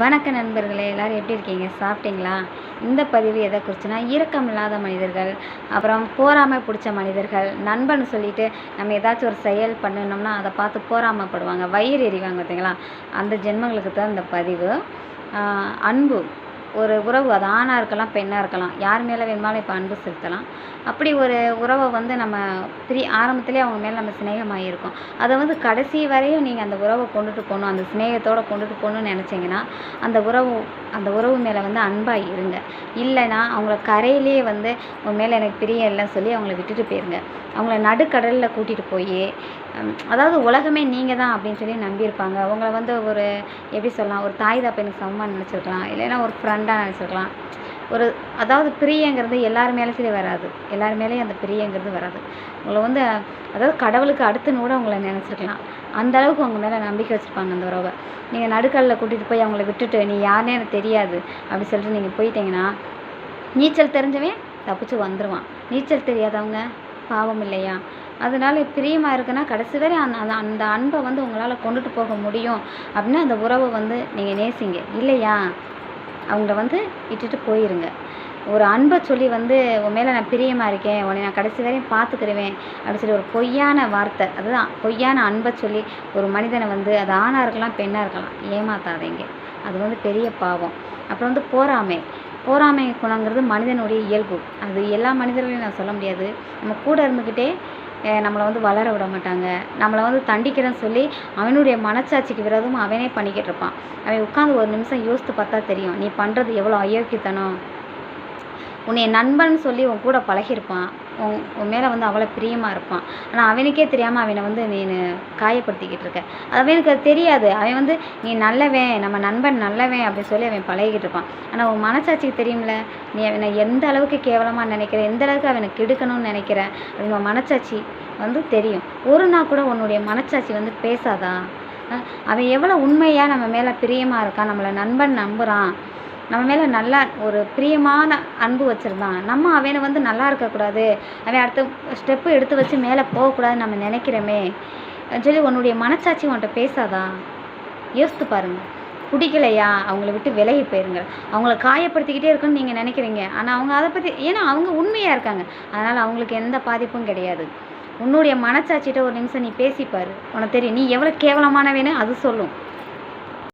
வணக்க நண்பர்களே எல்லோரும் எப்படி இருக்கீங்க? சாப்பிட்டீங்களா? இந்த பதிவு எதை குறிச்சுன்னா இரக்கம் இல்லாத மனிதர்கள் அப்புறம் போராமை பிடிச்ச மனிதர்கள் நண்பன் சொல்லிட்டு நம்ம ஏதாச்சும் ஒரு செயல் பண்ணினோம்னா அதை பார்த்து போராமைப்படுவாங்க வயிறு எறிவாங்க பார்த்தீங்களா? அந்த ஜென்மங்களுக்கு தான் இந்த பதிவு. அன்பு. ஒரு உறவு அது ஆணாக இருக்கலாம் பெண்ணாக இருக்கலாம் யார் மேலே வேணுமாலும் இப்போ அன்பு செலுத்தலாம். அப்படி ஒரு உறவை வந்து நம்ம பிரி ஆரம்பத்திலே அவங்க மேலே நம்ம சிநேகமாகிருக்கோம் அதை வந்து கடைசி வரையும் நீங்கள் அந்த உறவை கொண்டுட்டு போகணும் அந்த சிநேகத்தோடு கொண்டுட்டு போகணும்னு நினச்சிங்கன்னா அந்த உறவு அந்த உறவு மேலே வந்து அன்பாக இருங்க. இல்லைன்னா அவங்கள கரையிலேயே வந்து உன் மேலே எனக்கு பிரியம் இல்லைன்னு சொல்லி அவங்கள விட்டுட்டு போயிருங்க. அவங்கள நடுக்கடலில் கூட்டிகிட்டு போய் அதாவது உலகமே நீங்கள் தான் அப்படின்னு சொல்லி நம்பியிருப்பாங்க. அவங்கள வந்து ஒரு எப்படி சொல்லலாம் ஒரு தாய் தப்பனுக்கு சமமாக நினச்சிருக்கலாம். இல்லைன்னா ஒரு ஃப்ரெண்டாக நினச்சிக்கலாம் ஒரு அதாவது பிரியங்கிறது எல்லார் மேலேயும் வராது. எல்லார் மேலேயும் அந்த பிரியங்கிறது வராது. உங்களை வந்து அதாவது கடவுளுக்கு அடுத்துன்னு கூட உங்களை நினச்சிருக்கலாம். அந்த அளவுக்கு உங்கள் மேலே நம்பிக்கை வச்சுருப்பாங்க அந்த உறவை. நீங்கள் நடுக்கல்லில் கூட்டிகிட்டு போய் அவங்கள விட்டுட்டு நீ யாருன்னே எனக்கு தெரியாது அப்படி சொல்லிட்டு நீங்கள் போயிட்டீங்கன்னா நீச்சல் தெரிஞ்சவன் தப்பிச்சு வந்துடுவான் நீச்சல் தெரியாதவங்க பாவம் இல்லையா? அதனால பிரியமாக இருக்குன்னா கடைசி வரை அந்த அந்த அந்த அன்பை வந்து உங்களால் கொண்டுட்டு போக முடியும். அப்படின்னா அந்த உறவை வந்து நீங்கள் நேசிங்க. இல்லையா? அவங்கள வந்து விட்டுட்டு போயிருங்க. ஒரு அன்பை சொல்லி வந்து உன் மேலே நான் பிரியமாக இருக்கேன். உன்னை நான் கடைசி வரையும் பார்த்துக்கிருவேன். அப்படின்னு சொல்லி ஒரு பொய்யான வார்த்தை. அதுதான் பொய்யான அன்பை சொல்லி ஒரு மனிதனை வந்து அது ஆணாக இருக்கலாம் பெண்ணாக இருக்கலாம் ஏமாத்தாதீங்க. அது வந்து பெரிய பாவம். அப்புறம் வந்து போராமை. போராமை குணங்கிறது மனிதனுடைய இயல்பு. அது எல்லா மனிதர்களையும் நான் சொல்ல முடியாது. நம்ம கூட இருந்துக்கிட்டே நம்மளை வந்து வளர விட மாட்டாங்க. நம்மளை வந்து தண்டிக்கிறேன்னு சொல்லி அவனுடைய மனச்சாட்சிக்கு விரோதமாக அவனே பண்ணிக்கிட்டு இருப்பான். அவன் உட்காந்து ஒரு நிமிஷம் யோசித்து பார்த்தா தெரியும் நீ பண்ணுறது எவ்வளோ அயோக்கியத்தனம். உன்னை நண்பன் சொல்லி உன் கூட பழகியிருப்பான். உன் உன் மேலே வந்து அவ்வளோ பிரியமாக இருப்பான். ஆனால் அவனுக்கே தெரியாமல் அவனை வந்து நீ காயப்படுத்திக்கிட்டு இருக்க. அவனுக்கு அது தெரியாது. அவன் வந்து நீ நல்லவன் நம்ம நண்பன் நல்லவன் அப்படின்னு சொல்லி அவன் பழகிட்டு இருப்பான். ஆனால் உன் மனசாட்சிக்கு தெரியும்ல நீ அவனை எந்த அளவுக்கு கேவலமாக நினைக்கிற எந்த அளவுக்கு அவனை கெடுக்கணும்னு நினைக்கிற அப்படின்னு உன் மனசாட்சி வந்து தெரியும். ஒரு நாள் கூட உன்னுடைய மனசாட்சி வந்து பேசாதா? அவன் எவ்வளோ உண்மையாக நம்ம மேலே பிரியமாக இருக்கான் நம்மளை நண்பன் நம்புகிறான் நம்ம மேலே நல்லா ஒரு பிரியமான அன்பு வச்சுருந்தான். நம்ம அவனை வந்து நல்லா இருக்கக்கூடாது. அவன் அடுத்த ஸ்டெப்பு எடுத்து வச்சு மேலே போகக்கூடாதுன்னு நம்ம நினைக்கிறோமே. சொல்லி உன்னுடைய மனச்சாட்சி உன்கிட்ட பேசாதா? யோசித்து பாருங்கள் பிடிக்கலையா? அவங்கள விட்டு விலகி போயிருங்க. அவங்கள காயப்படுத்திக்கிட்டே இருக்குன்னு நீங்கள் நினைக்கிறீங்க. ஆனால் அவங்க அதை பற்றி ஏன்னா அவங்க உண்மையாக இருக்காங்க. அதனால் அவங்களுக்கு எந்த பாதிப்பும் கிடையாது. உன்னுடைய மனச்சாட்சிகிட்ட ஒரு நிமிஷம் நீ பேசிப்பார் உனக்கு தெரியும். நீ எவ்வளோ கேவலமானவேன்னு அது சொல்லும்.